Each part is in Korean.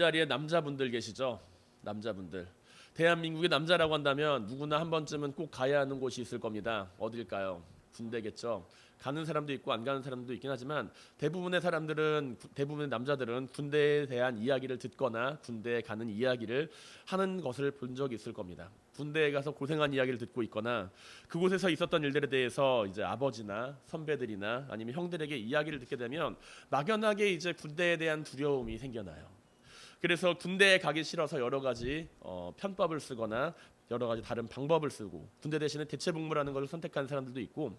자리에 남자분들 계시죠? 남자분들. 대한민국의 남자라고 한다면 누구나 한 번쯤은 꼭 가야 하는 곳이 있을 겁니다. 어딜까요? 군대겠죠. 가는 사람도 있고 안 가는 사람도 있긴 하지만 대부분의 사람들은 구- 대부분의 남자들은 군대에 대한 이야기를 듣거나 군대에 가는 이야기를 하는 것을 본 적이 있을 겁니다. 군대에 가서 고생한 이야기를 듣고 있거나 그곳에서 있었던 일들에 대해서 이제 아버지나 선배들이나 아니면 형들에게 이야기를 듣게 되면 막연하게 이제 군대에 대한 두려움이 생겨나요. 그래서 군대에 가기 싫어서 여러 가지 어, 편법을 쓰거나 여러 가지 다른 방법을 쓰고 군대 대신에 대체 복무라는 것을 선택한 사람들도 있고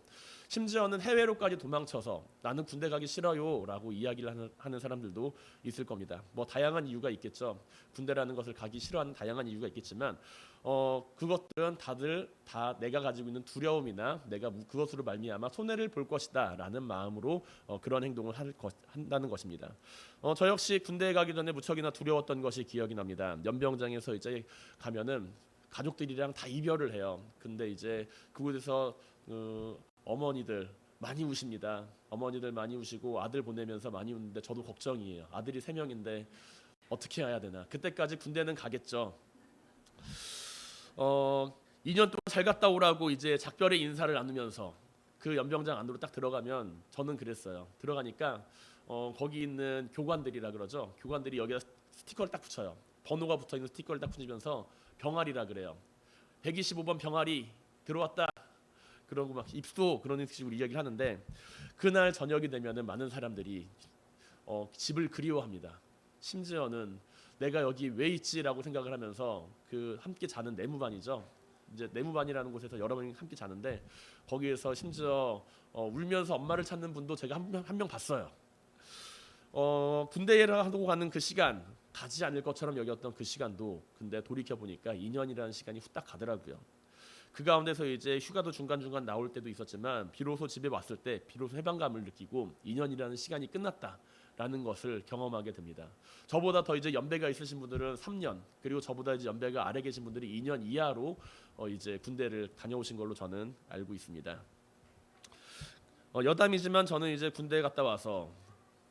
심지어는 해외로까지 도망쳐서 나는 군대 가기 싫어요라고 이야기를 하는, 사람들도 있을 겁니다. 뭐 다양한 이유가 있겠죠. 군대라는 것을 가기 싫어하는 다양한 이유가 있겠지만 어, 그것들은 다들 다 내가 가지고 있는 두려움이나 내가 무- 그것으로 말미암아 손해를 볼 것이다라는 마음으로 어, 그런 행동을 할 것, 한다는 것입니다. 어, 저 역시 군대에 가기 전에 무척이나 두려웠던 것이 기억이 납니다. 연병장에서 이제 가면은 가족들이랑 다 이별을 해요. 근데 이제 그곳에서 어, 어머니들 많이 우십니다. 어머니들 많이 우시고 아들 보내면서 많이 우는데 저도 걱정이에요. 아들이 세 명인데 어떻게 해야 되나. 그때까지 군대는 가겠죠. 어, 2년 동안 잘 갔다 오라고 이제 작별의 인사를 나누면서 그 연병장 안으로 딱 들어가면 저는 그랬어요. 들어가니까 어, 거기 있는 교관들이라 그러죠. 교관들이 여기다 스티커를 딱 붙여요. 번호가 붙어 있는 스티커를 딱 붙이면서 병아리라 그래요. 125번 병아리 들어왔다. 그러고 막 입소 그런 식으로 이야기를 하는데 그날 저녁이 되면은 많은 사람들이 어, 집을 그리워합니다. 심지어는 내가 여기 왜 있지라고 생각을 하면서 그 함께 자는 내무반이죠. 이제 내무반이라는 곳에서 여러 명이 함께 자는데 거기에서 심지어 어, 울면서 엄마를 찾는 분도 제가 한 명 한 명 봤어요. 어, 군대에 하고 가는 그 시간 가지 않을 것처럼 여겼던 그 시간도 근데 돌이켜 보니까 2년이라는 시간이 후딱 가더라고요. 그 가운데서 이제 휴가도 중간중간 나올 때도 있었지만 비로소 집에 왔을 때 비로소 해방감을 느끼고 2년이라는 시간이 끝났다라는 것을 경험하게 됩니다. 저보다 더 이제 연배가 있으신 분들은 3년 그리고 저보다 이제 연배가 아래 계신 분들이 2년 이하로 어 이제 군대를 다녀오신 걸로 저는 알고 있습니다. 어 여담이지만 저는 이제 군대에 갔다 와서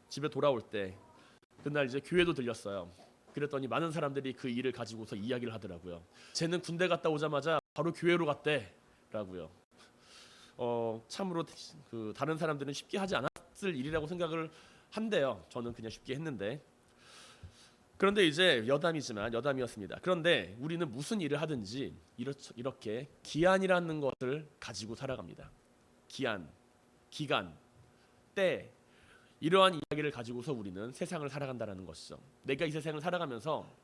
집에 돌아올 때 그날 이제 교회도 들렸어요. 그랬더니 많은 사람들이 그 일을 가지고서 이야기를 하더라고요. 쟤는 군대 갔다 오자마자 바로 교회로 갔대라고요. 어 참으로 그 다른 사람들은 쉽게 하지 않았을 일이라고 생각을 한대요. 저는 그냥 쉽게 했는데 그런데 이제 여담이지만 여담이었습니다. 그런데 우리는 무슨 일을 하든지 이렇- 이렇게 기한이라는 것을 가지고 살아갑니다. 기한, 기간, 때 이러한 이야기를 가지고서 우리는 세상을 살아간다라는 것이죠. 내가 이 세상을 살아가면서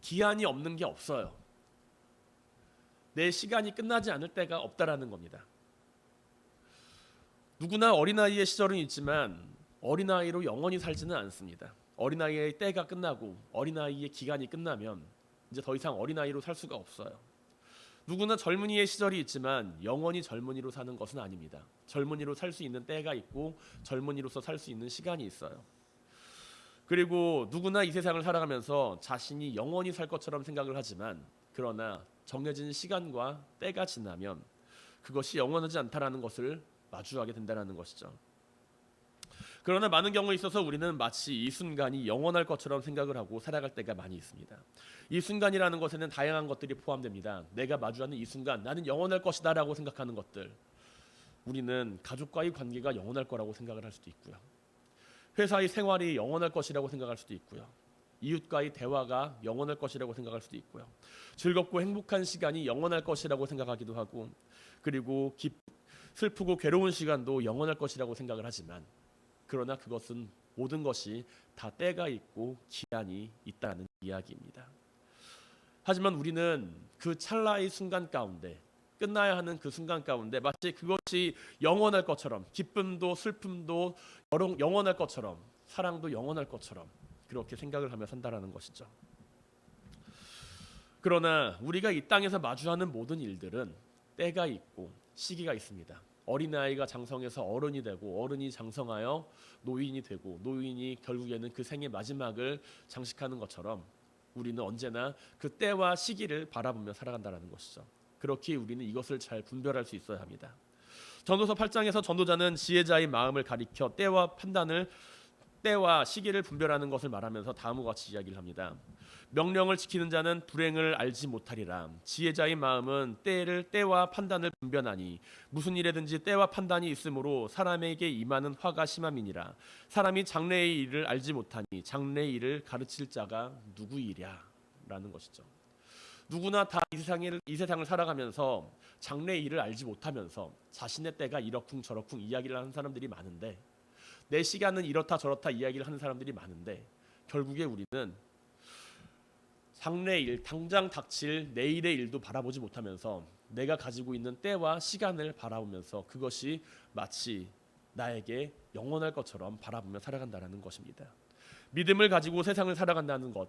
기한이 없는 게 없어요. 내 시간이 끝나지 않을 때가 없다라는 겁니다. 누구나 어린아이의 시절은 있지만 어린아이로 영원히 살지는 않습니다. 어린아이의 때가 끝나고 어린아이의 기간이 끝나면 이제 더 이상 어린아이로 살 수가 없어요. 누구나 젊은이의 시절이 있지만 영원히 젊은이로 사는 것은 아닙니다. 젊은이로 살 수 있는 때가 있고 젊은이로서 살 수 있는 시간이 있어요. 그리고 누구나 이 세상을 살아가면서 자신이 영원히 살 것처럼 생각을 하지만 그러나 정해진 시간과 때가 지나면 그것이 영원하지 않다라는 것을 마주하게 된다는 것이죠. 그러나 많은 경우에 있어서 우리는 마치 이 순간이 영원할 것처럼 생각을 하고 살아갈 때가 많이 있습니다. 이 순간이라는 것에는 다양한 것들이 포함됩니다. 내가 마주하는 이 순간 나는 영원할 것이다라고 생각하는 것들. 우리는 가족과의 관계가 영원할 거라고 생각을 할 수도 있고요. 회사의 생활이 영원할 것이라고 생각할 수도 있고요. 이웃과의 대화가 영원할 것이라고 생각할 수도 있고요. 즐겁고 행복한 시간이 영원할 것이라고 생각하기도 하고 그리고 기, 슬프고 괴로운 시간도 영원할 것이라고 생각을 하지만 그러나 그것은 모든 것이 다 때가 있고 기한이 있다는 이야기입니다. 하지만 우리는 그 찰나의 순간 가운데 끝나야 하는 그 순간 가운데 마치 그것이 영원할 것처럼 기쁨도 슬픔도 영원할 것처럼 사랑도 영원할 것처럼 그렇게 생각을 하며 산다라는 것이죠. 그러나 우리가 이 땅에서 마주하는 모든 일들은 때가 있고 시기가 있습니다. 어린아이가 장성해서 어른이 되고 어른이 장성하여 노인이 되고 노인이 결국에는 그 생의 마지막을 장식하는 것처럼 우리는 언제나 그 때와 시기를 바라보며 살아간다는 것이죠. 그렇게 우리는 이것을 잘 분별할 수 있어야 합니다. 전도서 8장에서 전도자는 지혜자의 마음을 가리켜 때와 판단을 때와 시기를 분별하는 것을 말하면서 다음과 같이 이야기를 합니다. 명령을 지키는 자는 불행을 알지 못하리라. 지혜자의 마음은 때를 때와 판단을 분별하니 무슨 일에든지 때와 판단이 있으므로 사람에게 임하는 화가 심함이니라. 사람이 장래의 일을 알지 못하니 장래의 일을 가르칠 자가 누구이랴라는 것이죠. 누구나 다 이 세상을 이 세상을 살아가면서 장래의 일을 알지 못하면서 자신의 때가 이러쿵 저러쿵 이야기를 하는 사람들이 많은데 내 시간은 이렇다 저렇다 이야기를 하는 사람들이 많은데 결국에 우리는 장래의 일, 당장 닥칠 내일의 일도 바라보지 못하면서 내가 가지고 있는 때와 시간을 바라보면서 그것이 마치 나에게 영원할 것처럼 바라보며 살아간다는 것입니다. 믿음을 가지고 세상을 살아간다는 것,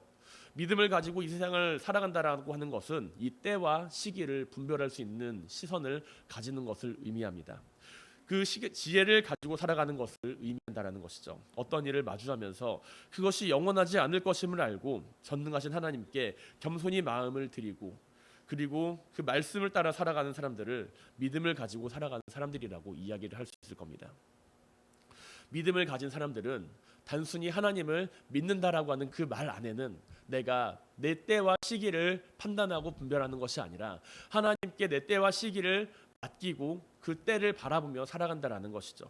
믿음을 가지고 이 세상을 살아간다라고 하는 것은 이 때와 시기를 분별할 수 있는 시선을 가지는 것을 의미합니다. 그 지혜를 가지고 살아가는 것을 의미한다라는 것이죠. 어떤 일을 마주하면서 그것이 영원하지 않을 것임을 알고 전능하신 하나님께 겸손히 마음을 드리고 그리고 그 말씀을 따라 살아가는 사람들을 믿음을 가지고 살아가는 사람들이라고 이야기를 할 수 있을 겁니다. 믿음을 가진 사람들은 단순히 하나님을 믿는다라고 하는 그 말 안에는 내가 내 때와 시기를 판단하고 분별하는 것이 아니라 하나님께 내 때와 시기를 맡기고 그 때를 바라보며 살아간다라는 것이죠.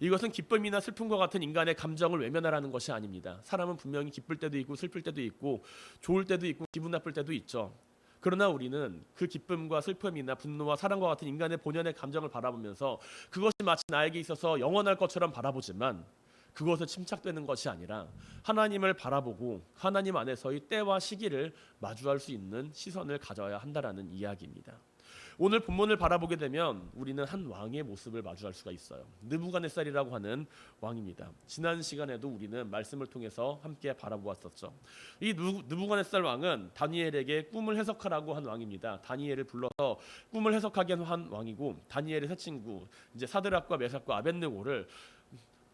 이것은 기쁨이나 슬픔과 같은 인간의 감정을 외면하라는 것이 아닙니다. 사람은 분명히 기쁠 때도 있고 슬플 때도 있고 좋을 때도 있고 기분 나쁠 때도 있죠. 그러나 우리는 그 기쁨과 슬픔이나 분노와 사랑과 같은 인간의 본연의 감정을 바라보면서 그것이 마치 나에게 있어서 영원할 것처럼 바라보지만 그것을 침착되는 것이 아니라 하나님을 바라보고 하나님 안에서의 때와 시기를 마주할 수 있는 시선을 가져야 한다라는 이야기입니다. 오늘 본문을 바라보게 되면 우리는 한 왕의 모습을 마주할 수가 있어요. 느부갓네살이라고 하는 왕입니다. 지난 시간에도 우리는 말씀을 통해서 함께 바라보았었죠. 이 누- 느부갓네살 왕은 다니엘에게 꿈을 해석하라고 한 왕입니다. 다니엘을 불러서 꿈을 해석하게 한 왕이고 다니엘의 세 친구 이제 사드락과 메삭과 아벤느고를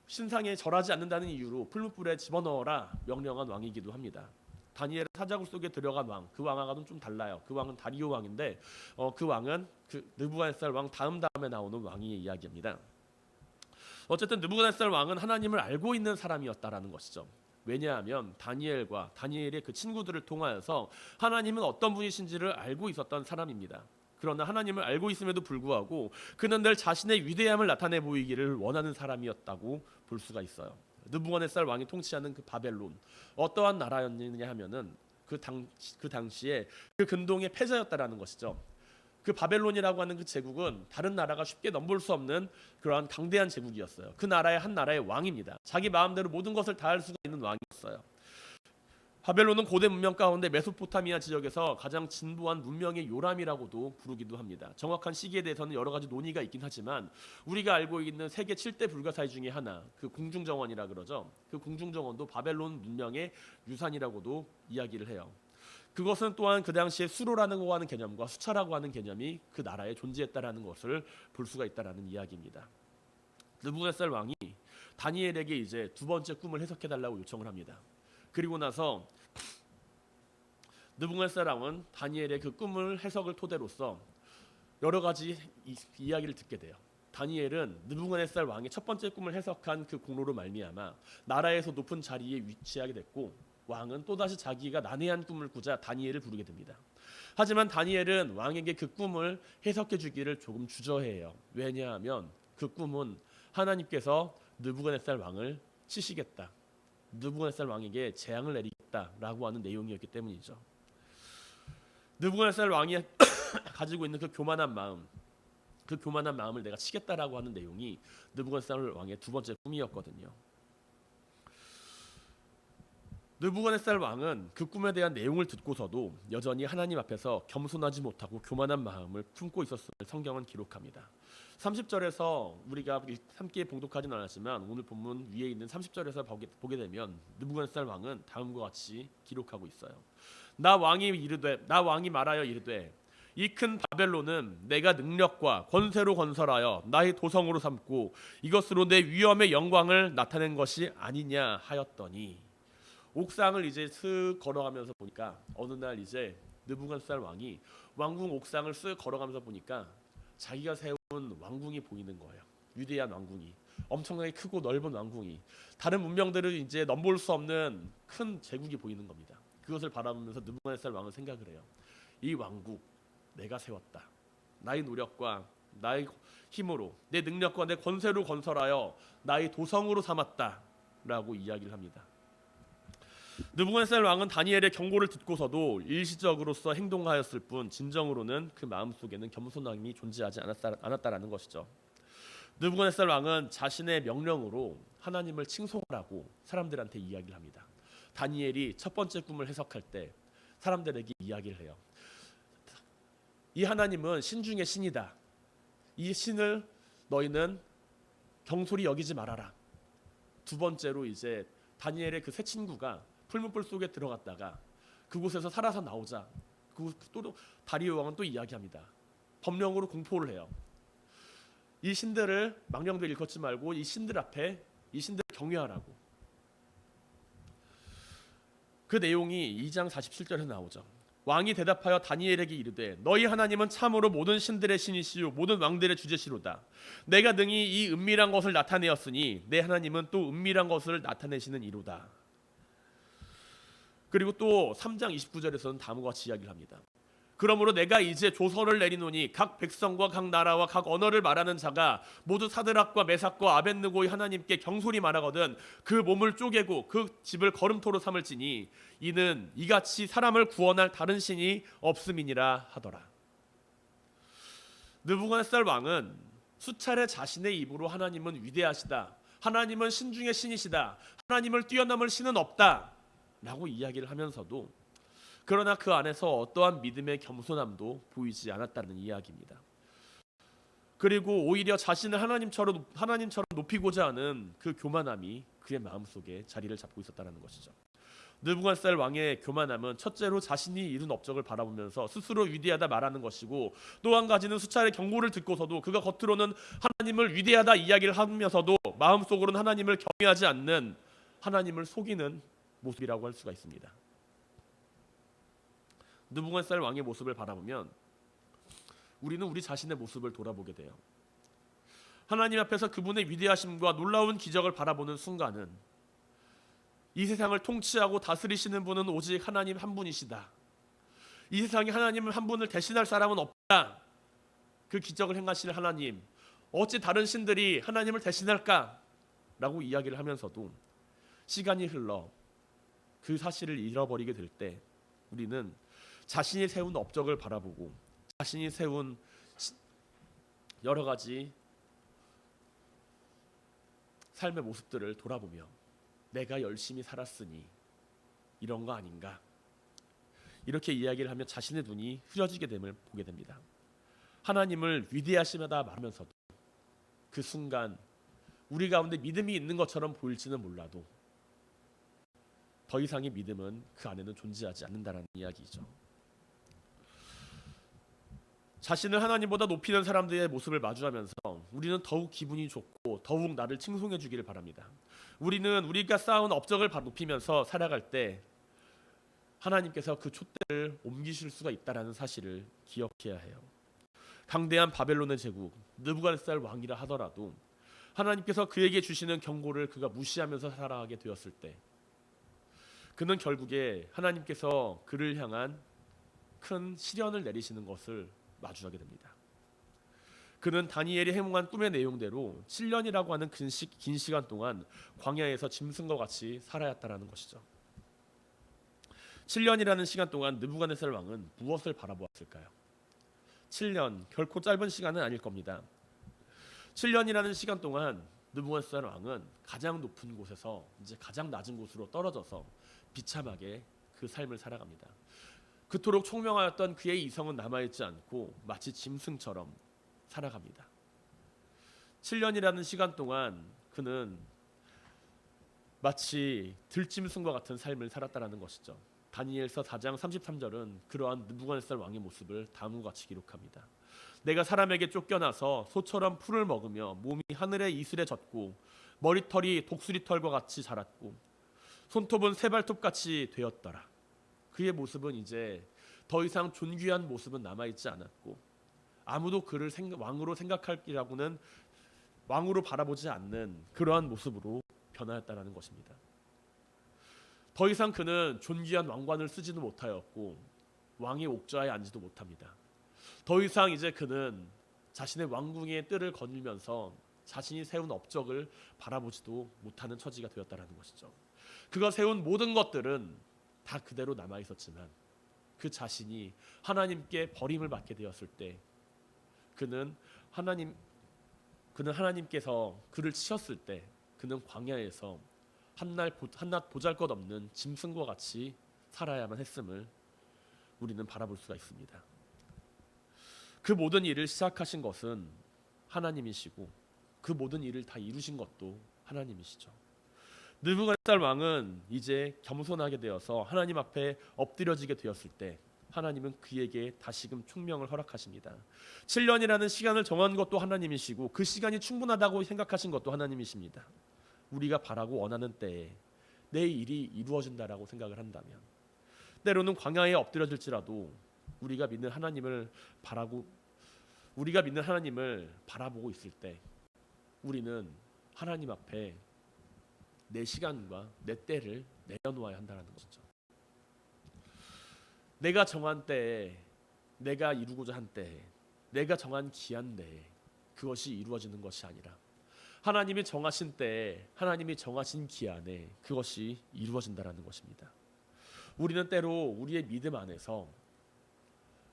신상에 절하지 않는다는 이유로 풀무불에 집어넣어라 명령한 왕이기도 합니다. 다니엘 사자굴 속에 들어간 왕, 그 왕하고는 좀 달라요. 그 왕은 다리오 왕인데 어, 그 왕은 그 느부갓네살 왕 다음 다음에 나오는 왕의 이야기입니다. 어쨌든 느부갓네살 왕은 하나님을 알고 있는 사람이었다라는 것이죠. 왜냐하면 다니엘과 다니엘의 그 친구들을 통하여서 하나님은 어떤 분이신지를 알고 있었던 사람입니다. 그러나 하나님을 알고 있음에도 불구하고 그는 늘 자신의 위대함을 나타내 보이기를 원하는 사람이었다고 볼 수가 있어요. 느부갓네살 왕이 통치하는 그 바벨론 어떠한 나라였느냐 하면은 그 당 그 당시에 그 근동의 패자였다라는 것이죠. 그 바벨론이라고 하는 그 제국은 다른 나라가 쉽게 넘볼 수 없는 그러한 강대한 제국이었어요. 그 나라의 한 나라의 왕입니다. 자기 마음대로 모든 것을 다 할 수가 있는 왕이었어요. 바벨론은 고대 문명 가운데 메소포타미아 지역에서 가장 진보한 문명의 요람이라고도 부르기도 합니다. 정확한 시기에 대해서는 여러 가지 논의가 있긴 하지만 우리가 알고 있는 세계 7대 불가사의 중에 하나, 그 공중정원이라 그러죠. 그 공중정원도 바벨론 문명의 유산이라고도 이야기를 해요. 그것은 또한 그 당시에 수로라는 거 하는 개념과 수차라고 하는 개념이 그 나라에 존재했다라는 것을 볼 수가 있다라는 이야기입니다. 느부갓네살 왕이 다니엘에게 이제 두 번째 꿈을 해석해 달라고 요청을 합니다. 그리고 나서 느부갓네살 왕은 다니엘의 그 꿈을 해석을 토대로서 여러 가지 이, 이야기를 듣게 돼요. 다니엘은 느부갓네살 왕의 첫 번째 꿈을 해석한 그 공로로 말미암아 나라에서 높은 자리에 위치하게 됐고 왕은 또다시 자기가 난해한 꿈을 꾸자 다니엘을 부르게 됩니다. 하지만 다니엘은 왕에게 그 꿈을 해석해 주기를 조금 주저해요. 왜냐하면 그 꿈은 하나님께서 느부갓네살 왕을 치시겠다. 느부갓네살 왕에게 재앙을 내리겠다라고 하는 내용이었기 때문이죠. 느부갓네살 왕이 가지고 있는 그 교만한 마음, 그 교만한 마음을 내가 치겠다라고 하는 내용이 느부갓네살 왕의 두 번째 꿈이었거든요. 느부갓네살 왕은 그 꿈에 대한 내용을 듣고서도 여전히 하나님 앞에서 겸손하지 못하고 교만한 마음을 품고 있었음을 성경은 기록합니다. 30절에서 우리가 함께 봉독하지는 않았지만 오늘 본문 위에 있는 30절에서 보게, 보게 되면 느부갓네살 왕은 다음과 같이 기록하고 있어요. 나 왕이 이르되 나 왕이 말하여 이르되 이 큰 바벨론은 내가 능력과 권세로 건설하여 나의 도성으로 삼고 이것으로 내 위엄의 영광을 나타낸 것이 아니냐 하였더니 옥상을 이제 슥 걸어가면서 보니까 어느 날 이제 느부갓네살 왕이 왕궁 옥상을 쓱 걸어가면서 보니까 자기가 세운 왕궁이 보이는 거예요. 위대한 왕궁이. 엄청나게 크고 넓은 왕궁이 다른 문명들은 이제 넘볼 수 없는 큰 제국이 보이는 겁니다. 그것을 바라보면서 느부갓네살 왕은 생각을 해요. 이 왕국 내가 세웠다. 나의 노력과 나의 힘으로 내 능력과 내 권세로 건설하여 나의 도성으로 삼았다라고 이야기를 합니다. 느부갓네살 왕은 다니엘의 경고를 듣고서도 일시적으로서 행동하였을 뿐 진정으로는 그 마음 속에는 겸손함이 존재하지 않았다, 않았다라는 것이죠. 느부갓네살 왕은 자신의 명령으로 하나님을 칭송하라고 사람들한테 이야기를 합니다. 다니엘이 첫 번째 꿈을 해석할 때 사람들에게 이야기를 해요. 이 하나님은 신 중의 신이다. 이 신을 너희는 경솔히 여기지 말아라. 두 번째로 이제 다니엘의 그새 친구가 풀문불 속에 들어갔다가 그곳에서 살아서 나오자 그또 다리오 왕은 또 이야기합니다. 법령으로 공포를 해요. 이 신들을 망령들 일컫지 말고 이 신들 앞에 이 신들 경외하라고. 그 내용이 2장 47절에 나오죠. 왕이 대답하여 다니엘에게 이르되 너희 하나님은 참으로 모든 신들의 신이시요 모든 왕들의 주제시로다. 내가 능히 이 은밀한 것을 나타내었으니 내 하나님은 또 은밀한 것을 나타내시는 이로다. 그리고 또 3장 29절에서는 다음과 같이 이야기를 합니다. 그러므로 내가 이제 조서를 내리노니 각 백성과 각 나라와 각 언어를 말하는 자가 모두 사드락과 메삭과 아벤느고의 하나님께 경솔히 말하거든 그 몸을 쪼개고 그 집을 걸음토로 삼을지니 이는 이같이 사람을 구원할 다른 신이 없음이니라 하더라. 느부갓네살 왕은 수차례 자신의 입으로 하나님은 위대하시다. 하나님은 신 중의 신이시다. 하나님을 뛰어넘을 신은 없다 라고 이야기를 하면서도 그러나 그 안에서 어떠한 믿음의 겸손함도 보이지 않았다는 이야기입니다. 그리고 오히려 자신을 하나님처럼 하나님처럼 높이고자 하는 그 교만함이 그의 마음속에 자리를 잡고 있었다는 것이죠. 느부갓살 왕의 교만함은 첫째로 자신이 이룬 업적을 바라보면서 스스로 위대하다 말하는 것이고 또 한 가지는 수차례 경고를 듣고서도 그가 겉으로는 하나님을 위대하다 이야기를 하면서도 마음속으로는 하나님을 경외하지 않는 하나님을 속이는 모습이라고 할 수가 있습니다. 느부갓살 왕의 모습을 바라보면 우리는 우리 자신의 모습을 돌아보게 돼요. 하나님 앞에서 그분의 위대하심과 놀라운 기적을 바라보는 순간은 이 세상을 통치하고 다스리시는 분은 오직 하나님 한 분이시다. 이 세상에 하나님 한 분을 대신할 사람은 없다. 그 기적을 행하시는 하나님, 어찌 다른 신들이 하나님을 대신할까? 라고 이야기를 하면서도 시간이 흘러 그 사실을 잃어버리게 될 때 우리는 자신이 세운 업적을 바라보고 자신이 세운 여러 가지 삶의 모습들을 돌아보며 내가 열심히 살았으니 이런 거 아닌가 이렇게 이야기를 하며 자신의 눈이 흐려지게 됨을 보게 됩니다. 하나님을 위대하시다 말하면서도 그 순간 우리 가운데 믿음이 있는 것처럼 보일지는 몰라도 더 이상의 믿음은 그 안에는 존재하지 않는다는 이야기죠. 자신을 하나님보다 높이는 사람들의 모습을 마주하면서 우리는 더욱 기분이 좋고 더욱 나를 칭송해 주기를 바랍니다. 우리는 우리가 쌓은 업적을 높이면서 살아갈 때 하나님께서 그 촛대를 옮기실 수가 있다라는 사실을 기억해야 해요. 강대한 바벨론의 제국 느부갓네살 왕이라 하더라도 하나님께서 그에게 주시는 경고를 그가 무시하면서 살아가게 되었을 때 그는 결국에 하나님께서 그를 향한 큰 시련을 내리시는 것을 마주하게 됩니다. 그는 다니엘이 해몽한 꿈의 내용대로 7년이라고 하는 긴, 시, 긴 시간 동안 광야에서 짐승과 같이 살아야 했다라는 것이죠. 7년이라는 시간 동안 느부갓네살 왕은 무엇을 바라보았을까요? 7년 결코 짧은 시간은 아닐 겁니다. 7년이라는 시간 동안 느부갓네살 왕은 가장 높은 곳에서 이제 가장 낮은 곳으로 떨어져서 비참하게 그 삶을 살아갑니다. 그토록 총명하였던 그의 이성은 남아있지 않고 마치 짐승처럼 살아갑니다. 7년이라는 시간 동안 그는 마치 들짐승과 같은 삶을 살았다라는 것이죠. 다니엘서 4장 33절은 그러한 느부갓네살 왕의 모습을 다음과 같이 기록합니다. 내가 사람에게 쫓겨나서 소처럼 풀을 먹으며 몸이 하늘의 이슬에 젖고 머리털이 독수리 털과 같이 자랐고 손톱은 새발톱 같이 되었더라. 그의 모습은 이제 더 이상 존귀한 모습은 남아 있지 않았고 아무도 그를 왕으로 생각할기라고는 왕으로 바라보지 않는 그러한 모습으로 변하였다라는 것입니다. 더 이상 그는 존귀한 왕관을 쓰지도 못하였고 왕의 옥좌에 앉지도 못합니다. 더 이상 이제 그는 자신의 왕궁의 뜰을 거닐면서 자신이 세운 업적을 바라보지도 못하는 처지가 되었다라는 것이죠. 그가 세운 모든 것들은 다 그대로 남아 있었지만 그 자신이 하나님께 버림을 받게 되었을 때 그는 하나님 그는 하나님께서 그를 치셨을 때 그는 광야에서 한날 보- 한낱 보잘것없는 짐승과 같이 살아야만 했음을 우리는 바라볼 수가 있습니다. 그 모든 일을 시작하신 것은 하나님이시고 그 모든 일을 다 이루신 것도 하나님이시죠. 느부갓네살 왕은 이제 겸손하게 되어서 하나님 앞에 엎드려지게 되었을 때 하나님은 그에게 다시금 충명을 허락하십니다. 7년이라는 시간을 정한 것도 하나님이시고 그 시간이 충분하다고 생각하신 것도 하나님이십니다. 우리가 바라고 원하는 때에 내 일이 이루어진다라고 생각을 한다면 때로는 광야에 엎드려질지라도 우리가 믿는 하나님을 바라고 우리가 믿는 하나님을 바라보고 있을 때 우리는 하나님 앞에 내 시간과 내 때를 내려놓아야 한다는 것이죠. 내가 정한 때에 내가 이루고자 한 때에 내가 정한 기한 내에 그것이 이루어지는 것이 아니라 하나님이 정하신 때에 하나님이 정하신 기한에 그것이 이루어진다라는 것입니다. 우리는 때로 우리의 믿음 안에서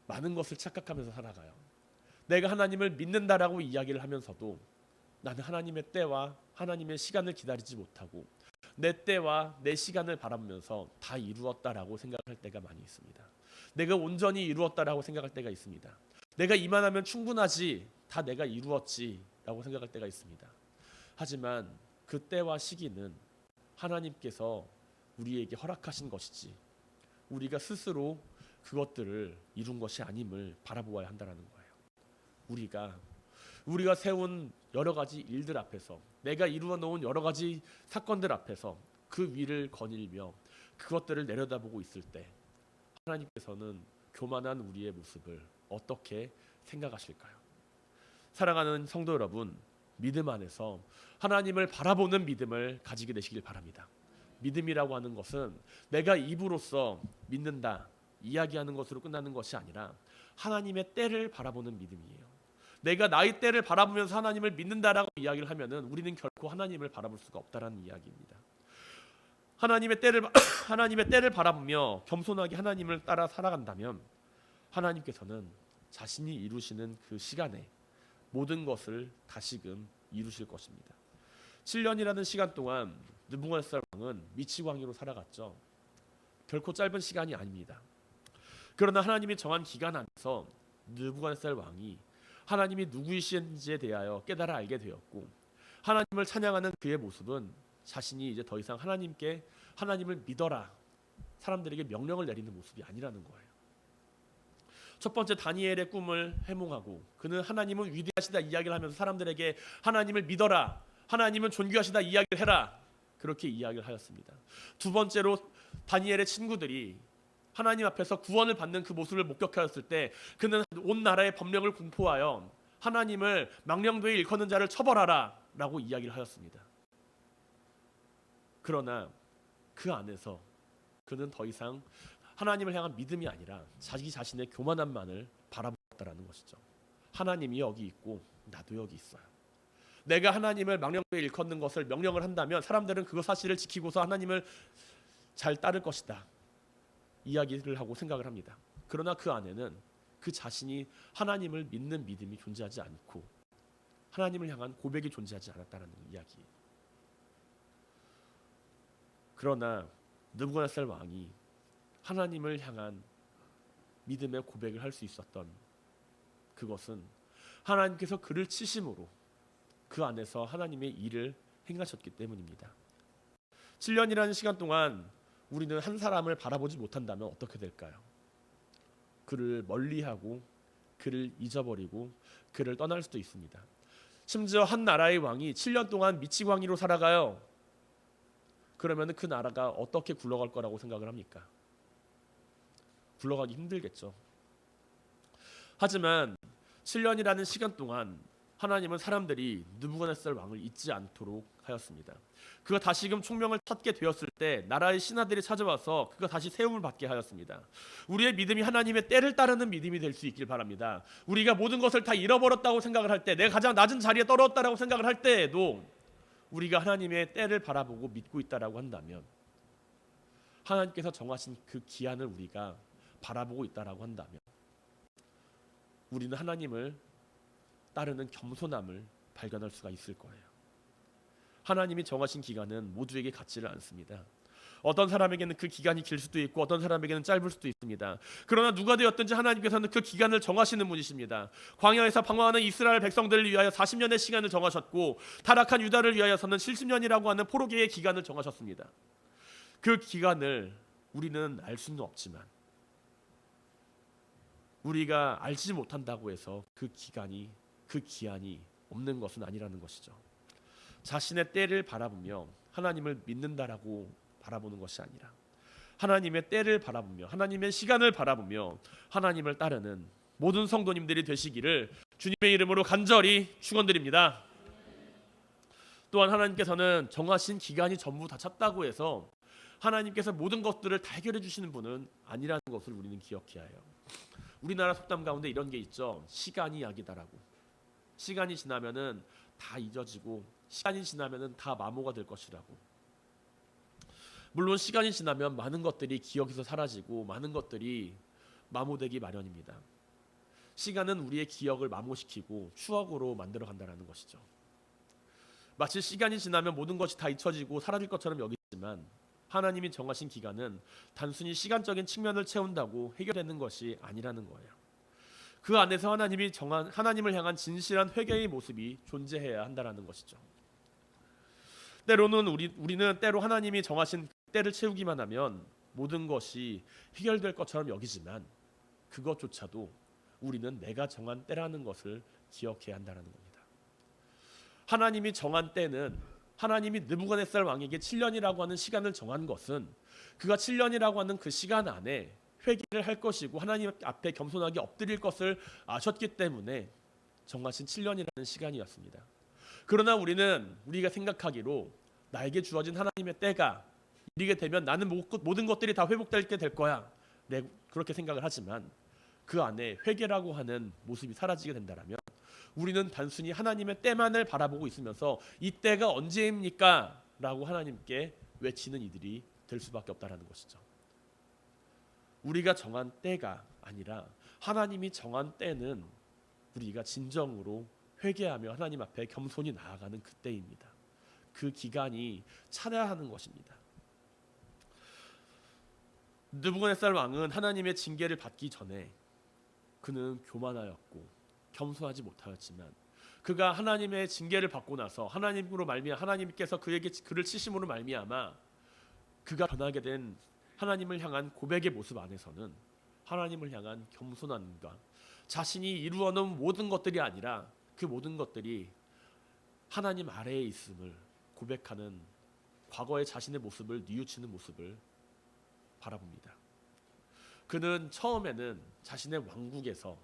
많은 것을 착각하면서 살아가요. 내가 하나님을 믿는다라고 이야기를 하면서도 나는 하나님의 때와 하나님의 시간을 기다리지 못하고 내 때와 내 시간을 바라보면서 다 이루었다라고 생각할 때가 많이 있습니다. 내가 온전히 이루었다라고 생각할 때가 있습니다. 내가 이만하면 충분하지 다 내가 이루었지라고 생각할 때가 있습니다. 하지만 그 때와 시기는 하나님께서 우리에게 허락하신 것이지 우리가 스스로 그것들을 이룬 것이 아님을 바라보아야 한다라는 거예요. 우리가 우리가 세운 여러 가지 일들 앞에서 내가 이루어 놓은 여러 가지 사건들 앞에서 그 위를 거닐며 그것들을 내려다보고 있을 때 하나님께서는 교만한 우리의 모습을 어떻게 생각하실까요? 사랑하는 성도 여러분, 믿음 안에서 하나님을 바라보는 믿음을 가지게 되시길 바랍니다. 믿음이라고 하는 것은 내가 입으로써 믿는다, 이야기하는 것으로 끝나는 것이 아니라 하나님의 때를 바라보는 믿음이에요. 내가 나의 때를 바라보면서 하나님을 믿는다라고 이야기를 하면은 우리는 결코 하나님을 바라볼 수가 없다라는 이야기입니다. 하나님의 때를 하나님의 때를 바라보며 겸손하게 하나님을 따라 살아간다면 하나님께서는 자신이 이루시는 그 시간에 모든 것을 다시금 이루실 것입니다. 7년이라는 시간 동안 느부갓네살 왕은 미치광이로 살아갔죠. 결코 짧은 시간이 아닙니다. 그러나 하나님이 정한 기간 안에서 느부갓네살 왕이 하나님이 누구이신지에 대하여 깨달아 알게 되었고 하나님을 찬양하는 그의 모습은 자신이 이제 더 이상 하나님께 하나님을 믿어라 사람들에게 명령을 내리는 모습이 아니라는 거예요. 첫 번째 다니엘의 꿈을 해몽하고 그는 하나님은 위대하시다 이야기를 하면서 사람들에게 하나님을 믿어라 하나님은 존귀하시다 이야기를 해라 그렇게 이야기를 하였습니다. 두 번째로 다니엘의 친구들이 하나님 앞에서 구원을 받는 그 모습을 목격하였을 때 그는 온 나라의 법령을 공포하여 하나님을 망령도에 일컫는 자를 처벌하라 라고 이야기를 하였습니다. 그러나 그 안에서 그는 더 이상 하나님을 향한 믿음이 아니라 자기 자신의 교만함만을 바라보았다라는 것이죠. 하나님이 여기 있고 나도 여기 있어요. 내가 하나님을 망령도에 일컫는 것을 명령을 한다면 사람들은 그 사실을 지키고서 하나님을 잘 따를 것이다. 이야기를 하고 생각을 합니다. 그러나 그 안에는 그 자신이 하나님을 믿는 믿음이 존재하지 않고 하나님을 향한 고백이 존재하지 않았다는 이야기예요. 그러나 느부갓네살 왕이 하나님을 향한 믿음의 고백을 할 수 있었던 그것은 하나님께서 그를 치심으로 그 안에서 하나님의 일을 행하셨기 때문입니다. 7년이라는 시간 동안 우리는 한 사람을 바라보지 못한다면 어떻게 될까요? 그를 멀리하고 그를 잊어버리고 그를 떠날 수도 있습니다. 심지어 한 나라의 왕이 7년 동안 미치광이로 살아가요. 그러면 그 나라가 어떻게 굴러갈 거라고 생각을 합니까? 굴러가기 힘들겠죠. 하지만 7년이라는 시간 동안 하나님은 사람들이 느부갓네살 왕을 잊지 않도록 하였습니다. 그가 다시금 총명을 찾게 되었을 때 나라의 신하들이 찾아와서 그가 다시 세움을 받게 하였습니다. 우리의 믿음이 하나님의 때를 따르는 믿음이 될 수 있길 바랍니다. 우리가 모든 것을 다 잃어버렸다고 생각을 할 때, 내가 가장 낮은 자리에 떨어졌다라고 생각을 할 때에도 우리가 하나님의 때를 바라보고 믿고 있다라고 한다면 하나님께서 정하신 그 기한을 우리가 바라보고 있다라고 한다면 우리는 하나님을 따르는 겸손함을 발견할 수가 있을 거예요. 하나님이 정하신 기간은 모두에게 같지를 않습니다. 어떤 사람에게는 그 기간이 길 수도 있고 어떤 사람에게는 짧을 수도 있습니다. 그러나 누가 되었든지 하나님께서는 그 기간을 정하시는 분이십니다. 광야에서 방황하는 이스라엘 백성들을 위하여 40년의 시간을 정하셨고 타락한 유다를 위하여서는 70년이라고 하는 포로기의 기간을 정하셨습니다. 그 기간을 우리는 알 수는 없지만 우리가 알지 못한다고 해서 그 기간이 그 기한이 없는 것은 아니라는 것이죠. 자신의 때를 바라보며 하나님을 믿는다라고 바라보는 것이 아니라 하나님의 때를 바라보며 하나님의 시간을 바라보며 하나님을 따르는 모든 성도님들이 되시기를 주님의 이름으로 간절히 축원드립니다. 또한 하나님께서는 정하신 기간이 전부 다 찼다고 해서 하나님께서 모든 것들을 다 해결해 주시는 분은 아니라는 것을 우리는 기억해야 해요. 우리나라 속담 가운데 이런 게 있죠. 시간이 약이다라고. 시간이 지나면은 다 잊어지고 시간이 지나면은 다 마모가 될 것이라고. 물론 시간이 지나면 많은 것들이 기억에서 사라지고 많은 것들이 마모되기 마련입니다. 시간은 우리의 기억을 마모시키고 추억으로 만들어 간다라는 것이죠. 마치 시간이 지나면 모든 것이 다 잊혀지고 사라질 것처럼 여기지만 하나님이 정하신 기간은 단순히 시간적인 측면을 채운다고 해결되는 것이 아니라는 거예요. 그 안에서 하나님이 정한 하나님을 향한 진실한 회개의 모습이 존재해야 한다라는 것이죠. 때로는 우리 우리는 때로 하나님이 정하신 때를 채우기만 하면 모든 것이 해결될 것처럼 여기지만 그것조차도 우리는 내가 정한 때라는 것을 기억해야 한다는 겁니다. 하나님이 정한 때는 하나님이 느부갓네살 왕에게 7년이라고 하는 시간을 정한 것은 그가 7년이라고 하는 그 시간 안에 회개를 할 것이고 하나님 앞에 겸손하게 엎드릴 것을 아셨기 때문에 정하신 7년이라는 시간이었습니다. 그러나 우리는 우리가 생각하기로 나에게 주어진 하나님의 때가 이르게 되면 나는 모든 것들이 다 회복되게 될 거야. 네, 그렇게 생각을 하지만 그 안에 회개라고 하는 모습이 사라지게 된다면 우리는 단순히 하나님의 때만을 바라보고 있으면서 이 때가 언제입니까? 라고 하나님께 외치는 이들이 될 수밖에 없다라는 것이죠. 우리가 정한 때가 아니라 하나님이 정한 때는 우리가 진정으로 회개하며 하나님 앞에 겸손히 나아가는 그때입니다. 그 기간이 차야 하는 것입니다. 느부갓네살 왕은 하나님의 징계를 받기 전에 그는 교만하였고 겸손하지 못하였지만 그가 하나님의 징계를 받고 나서 하나님으로 말미암아 하나님께서 그에게 그를 치심으로 말미암아 그가 변하게 된 하나님을 향한 고백의 모습 안에서는 하나님을 향한 겸손함과 자신이 이루어놓은 모든 것들이 아니라 그 모든 것들이 하나님 아래에 있음을 고백하는 과거의 자신의 모습을 뉘우치는 모습을 바라봅니다. 그는 처음에는 자신의 왕국에서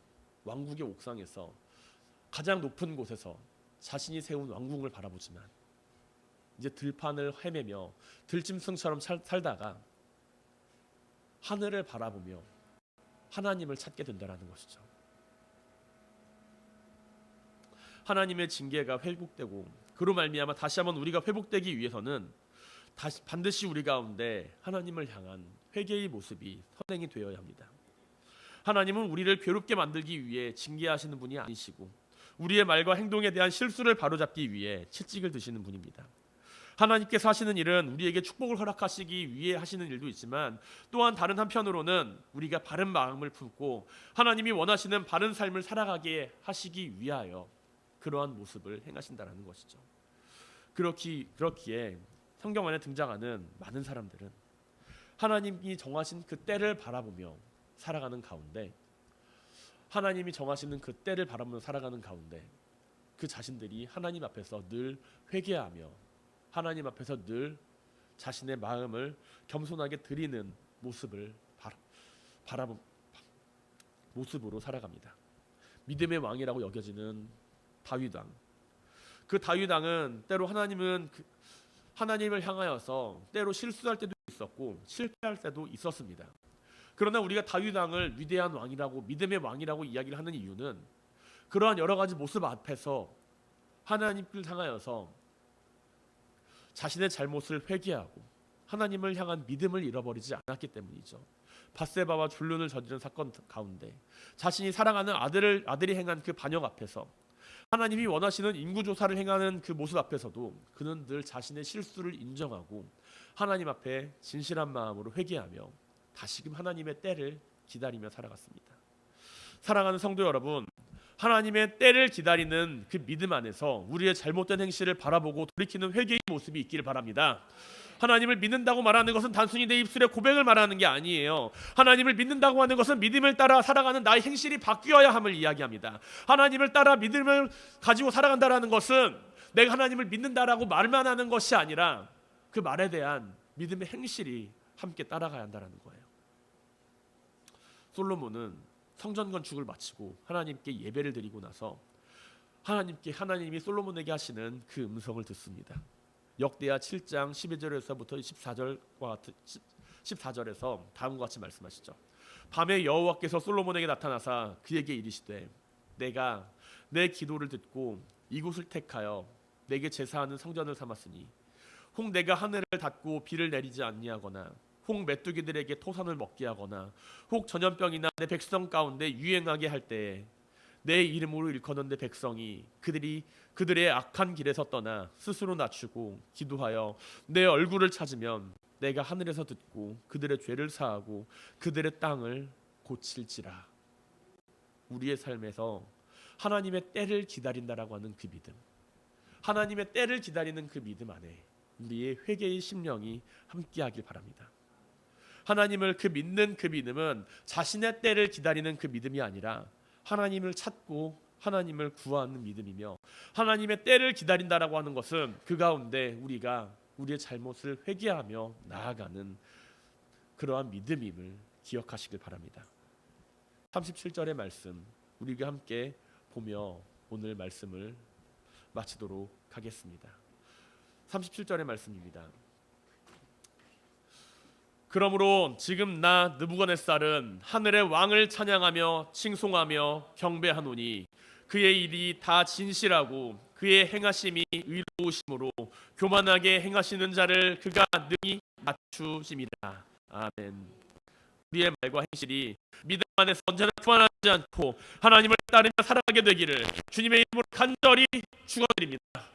왕국의 옥상에서 가장 높은 곳에서 자신이 세운 왕궁을 바라보지만 이제 들판을 헤매며 들짐승처럼 살, 살다가 하늘을 바라보며 하나님을 찾게 된다라는 것이죠. 하나님의 징계가 회복되고 그로 말미암아 다시 한번 우리가 회복되기 위해서는 다시 반드시 우리 가운데 하나님을 향한 회개의 모습이 선행이 되어야 합니다. 하나님은 우리를 괴롭게 만들기 위해 징계하시는 분이 아니시고 우리의 말과 행동에 대한 실수를 바로잡기 위해 채찍을 드시는 분입니다. 하나님께서 하시는 일은 우리에게 축복을 허락하시기 위해 하시는 일도 있지만 또한 다른 한편으로는 우리가 바른 마음을 품고 하나님이 원하시는 바른 삶을 살아가게 하시기 위하여 그러한 모습을 행하신다라는 것이죠. 그렇기 그렇기에 성경 안에 등장하는 많은 사람들은 하나님이 정하신 그 때를 바라보며 살아가는 가운데 하나님이 정하시는 그 때를 바라보며 살아가는 가운데 그 자신들이 하나님 앞에서 늘 회개하며 하나님 앞에서 늘 자신의 마음을 겸손하게 드리는 모습을 바라보 모습으로 살아갑니다. 믿음의 왕이라고 여겨지는 다윗 왕. 그 다윗 왕은 때로 하나님은 그 하나님을 향하여서 때로 실수할 때도 있었고 실패할 때도 있었습니다. 그러나 우리가 다윗 왕을 위대한 왕이라고 믿음의 왕이라고 이야기를 하는 이유는 그러한 여러 가지 모습 앞에서 하나님을 향하여서 자신의 잘못을 회개하고 하나님을 향한 믿음을 잃어버리지 않았기 때문이죠. 바세바와 줄눈을 저지른 사건 가운데 자신이 사랑하는 아들을 아들이 행한 그 반역 앞에서 하나님이 원하시는 인구 조사를 행하는 그 모습 앞에서도 그는 늘 자신의 실수를 인정하고 하나님 앞에 진실한 마음으로 회개하며 다시금 하나님의 때를 기다리며 살아갔습니다. 사랑하는 성도 여러분, 하나님의 때를 기다리는 그 믿음 안에서 우리의 잘못된 행실을 바라보고 돌이키는 회개의 모습이 있기를 바랍니다. 하나님을 믿는다고 말하는 것은 단순히 내 입술에 고백을 말하는 게 아니에요. 하나님을 믿는다고 하는 것은 믿음을 따라 살아가는 나의 행실이 바뀌어야 함을 이야기합니다. 하나님을 따라 믿음을 가지고 살아간다라는 것은 내가 하나님을 믿는다라고 말만 하는 것이 아니라 그 말에 대한 믿음의 행실이 함께 따라가야 한다라는 거예요. 솔로몬은 성전 건축을 마치고 하나님께 예배를 드리고 나서 하나님께 하나님이 솔로몬에게 하시는 그 음성을 듣습니다. 역대하 7장 12절에서부터 14절과 같은 14절에서 다음과 같이 말씀하시죠. 밤에 여호와께서 솔로몬에게 나타나사 그에게 이르시되 내가 내 기도를 듣고 이곳을 택하여 내게 제사하는 성전을 삼았으니 혹 내가 하늘을 닫고 비를 내리지 아니하거나 혹 메뚜기들에게 토산을 먹게 하거나 혹 전염병이나 내 백성 가운데 유행하게 할 때에 내 이름으로 일컫는 내 백성이 그들이 그들의 악한 길에서 떠나 스스로 낮추고 기도하여 내 얼굴을 찾으면 내가 하늘에서 듣고 그들의 죄를 사하고 그들의 땅을 고칠지라 우리의 삶에서 하나님의 때를 기다린다라고 하는 그 믿음 하나님의 때를 기다리는 그 믿음 안에 우리의 회개의 심령이 함께하길 바랍니다. 하나님을 그 믿는 그 믿음은 자신의 때를 기다리는 그 믿음이 아니라 하나님을 찾고 하나님을 구하는 믿음이며 하나님의 때를 기다린다라고 하는 것은 그 가운데 우리가 우리의 잘못을 회개하며 나아가는 그러한 믿음임을 기억하시길 바랍니다. 37절의 말씀 우리가 함께 보며 오늘 말씀을 마치도록 하겠습니다. 37절의 말씀입니다. 그러므로 지금 나 느부갓네살은 하늘의 왕을 찬양하며 칭송하며 경배하노니 그의 일이 다 진실하고 그의 행하심이 의로우심으로 교만하게 행하시는 자를 그가 능히 맞추심이라 아멘. 우리의 말과 행실이 믿음 안에서 언제나 교만하지 않고 하나님을 따르며 살아가게 되기를 주님의 이름으로 간절히 축원드립니다.